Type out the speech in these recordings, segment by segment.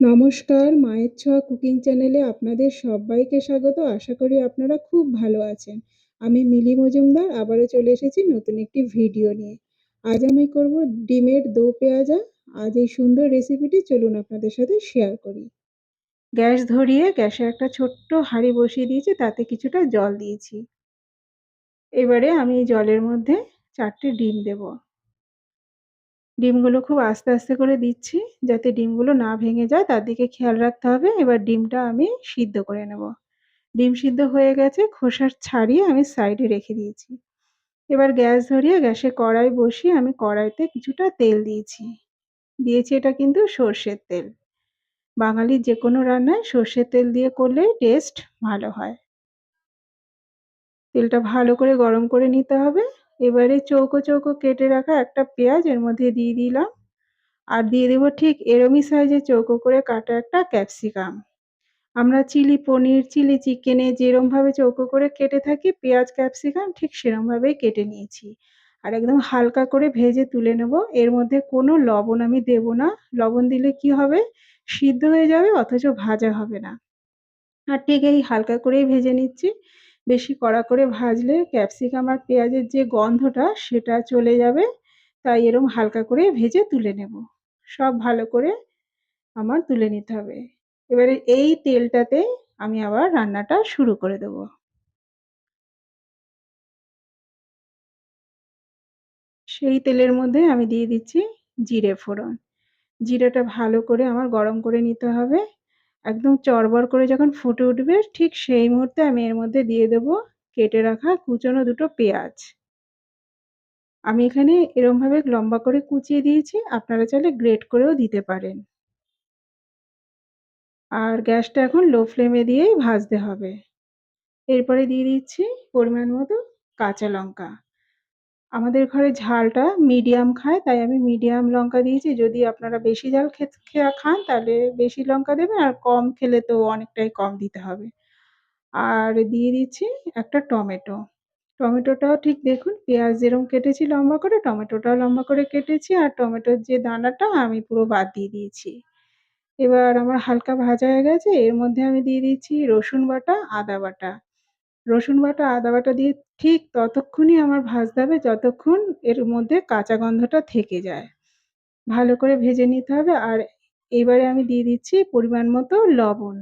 নমস্কার, মায়ের ছোঁয়া কুকিং চ্যানেলে আপনাদের সবাইকে স্বাগত। আশা করি আপনারা খুব ভালো আছেন। আমি মিলি মজুমদার, আবারও চলে এসেছি নতুন একটি ভিডিও নিয়ে। আজ আমি করব ডিমের দো পেঁয়াজা। আজ এই সুন্দর রেসিপিটি চলুন আপনাদের সাথে শেয়ার করি। গ্যাস ধরিয়ে, গ্যাসে একটা ছোট্ট হাঁড়ি বসিয়ে দিয়েছি, তাতে কিছুটা জল দিয়েছি। এবারে আমি জলের মধ্যে চারটে ডিম দেবো। ডিমগুলো খুব আস্তে আস্তে করে দিচ্ছি যাতে ডিমগুলো না ভেঙে যায়। তার দিকে খেয়াল রাখতে হবে। এবার ডিমটা আমি সিদ্ধ করে নেব। ডিম সিদ্ধ হয়ে গেছে। খোসা ছাড়িয়ে আমি সাইডে রেখে দিয়েছি। এবার গ্যাস ধরিয়ে গ্যাসে কড়াই বসিয়ে আমি কড়াইতে কিছুটা তেল দিয়েছি। দিয়েছি এটা কিন্তু সর্ষের তেল। বাঙালির যে কোনো রান্নায় সর্ষের তেল দিয়ে করলে টেস্ট ভালো হয়। তেলটা ভালো করে গরম করে নিতে হবে। এবারে চৌকো চৌকো কেটে রাখা একটা পেঁয়াজ এর মধ্যে দিয়ে দিলাম। আর দিয়ে দেবো ঠিক এরমই সাইজে চৌকো করে কাটা একটা ক্যাপসিকাম আমরা চিলি পনির, চিলি চিকেনে যেরমভাবে চৌকো করে কেটে থাকি, পেঁয়াজ ক্যাপসিকাম ঠিক সেরমভাবেই কেটে নিয়েছি। আর একদম হালকা করে ভেজে তুলে নেব। এর মধ্যে কোনো লবণ আমি দেব না। লবণ দিলে কি হবে? সিদ্ধ হয়ে যাবে, অথচ ভাজা হবে না। আর ঠিক এই হালকা করেই ভেজে নিচ্ছি। বেশি কড়া করে ভাজলে ক্যাপসিকাম আর পেঁয়াজের যে গন্ধটা সেটা চলে যাবে। তাই এরম হালকা করে ভেজে তুলে নেব। সব ভালো করে আমার তুলে নিতে হবে। এবারে এই তেলটাতে আমি আবার রান্নাটা শুরু করে দেব। সেই তেলের মধ্যে আমি দিয়ে দিচ্ছি জিরে ফোড়ন। জিরেটা ভালো করে আমার গরম করে নিতে হবে। একদম চড়বড় করে যখন ফুটে উঠবে, ঠিক সেই মুহূর্তে আমি এর মধ্যে দিয়ে দেব কেটে রাখা কুচনো দুটো পেঁয়াজ। আমি এখানে এরমভাবে লম্বা করে কুচিয়ে দিয়েছি, আপনারা চাইলে গ্রেট করেও দিতে পারেন। আর গ্যাসটা এখন লো ফ্লেমে দিয়েই ভাজতে হবে। এরপরে দিয়ে দিচ্ছি পরিমাণ মতো কাঁচা লঙ্কা। আমাদের ঘরে ঝালটা মিডিয়াম খায়, তাই আমি মিডিয়াম লঙ্কা দিয়েছি। যদি আপনারা বেশি ঝাল খান, তাহলে বেশি লঙ্কা দেবেন, আর কম খেলে তো অনেকটাই কম দিতে হবে। আর দিয়ে দিচ্ছি একটা টমেটো। টমেটোটাও ঠিক দেখুন, পেঁয়াজ যেরকম কেটেছি লম্বা করে, টমেটোটাও লম্বা করে কেটেছি, আর টমেটোর যে দানাটা, আমি পুরো বাদ দিয়ে দিয়েছি। এবার আমার হালকা ভাজা হয়ে গেছে, এর মধ্যে আমি দিয়ে দিচ্ছি রসুন বাটা, আদা বাটা। রসুন বাটা, আদা বাটা দিয়ে ঠিক ততক্ষণই আমার ভাজতে হবে, যতক্ষণ এর মধ্যে কাঁচা গন্ধটা থেকে যায়। ভালো করে ভেজে নিতে হবে আর এবারে আমি দিয়ে দিচ্ছি পরিমাণ মতো লবণ।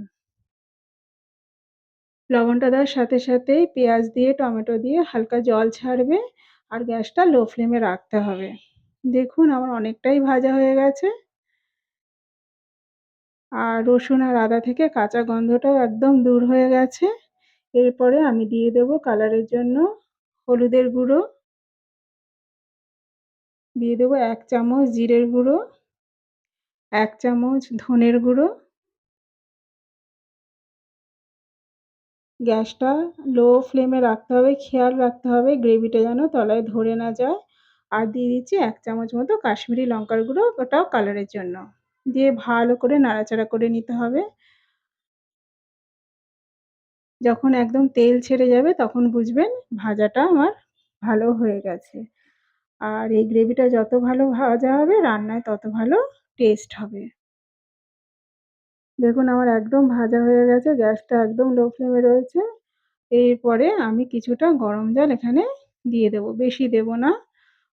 লবণটা দেওয়ার সাথে সাথেই পেঁয়াজ দিয়ে, টমেটো দিয়ে হালকা জল ছাড়বে আর গ্যাসটা লো ফ্লেমে রাখতে হবে। দেখুন আমার অনেকটাই ভাজা হয়ে গেছে। আর রসুন আর আদা থেকে কাঁচা গন্ধটাও একদম দূর হয়ে গেছে। এরপরে আমি দিয়ে দেব কালারের জন্য হলুদের গুঁড়ো। দিয়ে দেবো এক চামচ জিরের গুঁড়ো, এক চামচ ধনের গুঁড়ো। গ্যাসটা লো ফ্লেমে রাখতে হবে, খেয়াল রাখতে হবে গ্রেভিটা যেন তলায় ধরে না যায়। আর দিয়ে দিচ্ছি এক চামচ মতো কাশ্মীরি লঙ্কার গুঁড়ো, ওটাও কালারের জন্য। দিয়ে ভালো করে নাড়াচাড়া করে নিতে হবে। যখন একদম তেল ছেড়ে যাবে তখন বুঝবেন ভাজাটা আমার ভালো হয়ে গেছে। আর এই গ্রেভিটা যত ভালো ভাজা হবে, রান্নায় তত ভালো টেস্ট হবে। দেখুন আমার একদম ভাজা হয়ে গেছে, গ্যাসটা একদম লো ফ্লেমে রয়েছে। এরপরে আমি কিছুটা গরম জল এখানে দিয়ে দেব। বেশি দেব না,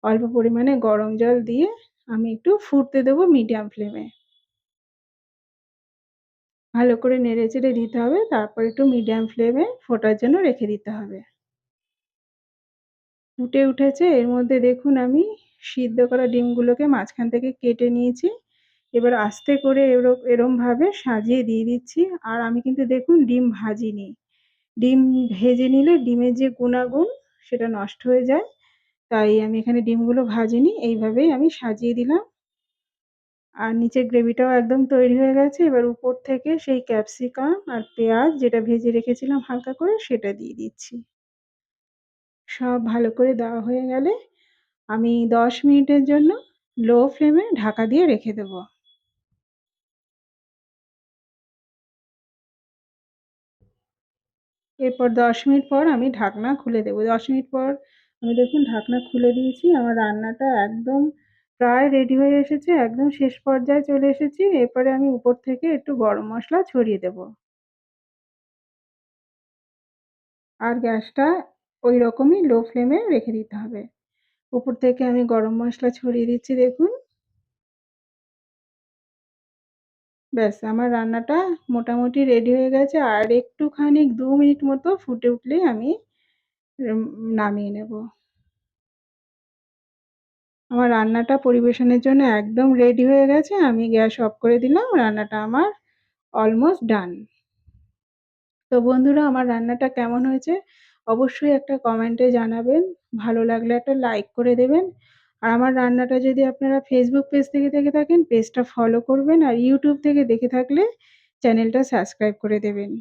অল্প পরিমাণে গরম জল দিয়ে আমি একটু ফুটতে দেবো মিডিয়াম ফ্লেমে ভালো করে নেড়ে চেড়ে দিতে হবে। তারপর একটু মিডিয়াম ফ্লেমে ফোটার জন্য রেখে দিতে হবে। ফুটে উঠেছে। এর মধ্যে দেখুন আমি সিদ্ধ করা ডিমগুলোকে মাঝখান থেকে কেটে নিয়েছি। এবার আস্তে করে এরম এরমভাবে সাজিয়ে দিয়ে দিচ্ছি। আর আমি কিন্তু দেখুন ডিম ভাজিনি। ডিম ভেজে নিলে ডিমের যে গুণাগুণ সেটা নষ্ট হয়ে যায়। তাই আমি এখানে ডিমগুলো ভাজিনি। এইভাবেই আমি সাজিয়ে দিলাম। আর নিচের গ্রেভিটাও একদম তৈরি হয়ে গেছে। এবার উপর থেকে সেই ক্যাপসিকাম আর পেঁয়াজ যেটা ভেজে রেখেছিলাম হালকা করে সেটা দিয়ে দিচ্ছি। সব ভালো করে দেওয়া হয়ে গেলে আমি দশ মিনিটের জন্য লো ফ্লেমে ঢাকা দিয়ে রেখে দেবো। এরপর দশ মিনিট পর আমি ঢাকনা খুলে দেবো। দশ মিনিট পর আমি দেখুন ঢাকনা খুলে দিয়েছি। আমার রান্নাটা একদম প্রায় রেডি হয়ে এসেছে, একদম শেষ পর্যায়ে চলে এসেছি। এরপরে আমি উপর থেকে একটু গরম মসলা ছড়িয়ে দেব। আর গ্যাসটা ওইরকমই লো ফ্লেমে রেখে দিতে হবে। উপর থেকে আমি গরম মসলা ছড়িয়ে দিচ্ছি দেখুন। ব্যাস আমার রান্নাটা মোটামুটি রেডি হয়ে গেছে। আর একটুখানি দু মিনিট মতো ফুটে উঠলেই আমি নামিয়ে নেব। আমার রান্নাটা পরিবেশনের জন্য একদম রেডি হয়ে গেছে। আমি গ্যাস অফ করে দিলাম। রান্নাটা আমার অলমোস্ট ডান। তো বন্ধুরা আমার রান্নাটা কেমন হয়েছে অবশ্যই একটা কমেন্টে জানাবেন। ভালো লাগলে একটা লাইক করে দেবেন। আর আমার রান্নাটা যদি আপনারা ফেসবুক পেজ থেকে দেখে থাকেন পেজটা ফলো করবেন। আর ইউটিউব থেকে দেখে থাকলে চ্যানেলটা সাবস্ক্রাইব করে দেবেন।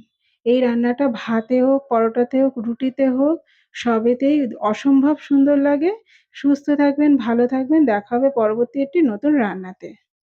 এই রান্নাটা ভাতে হোক, পরোটাতে হোক, রুটিতে হোক সবেতেই অসম্ভব সুন্দর লাগে। সুস্থ থাকবেন, ভালো থাকবেন। দেখা হবে পরবর্তী একটি নতুন রান্নাতে।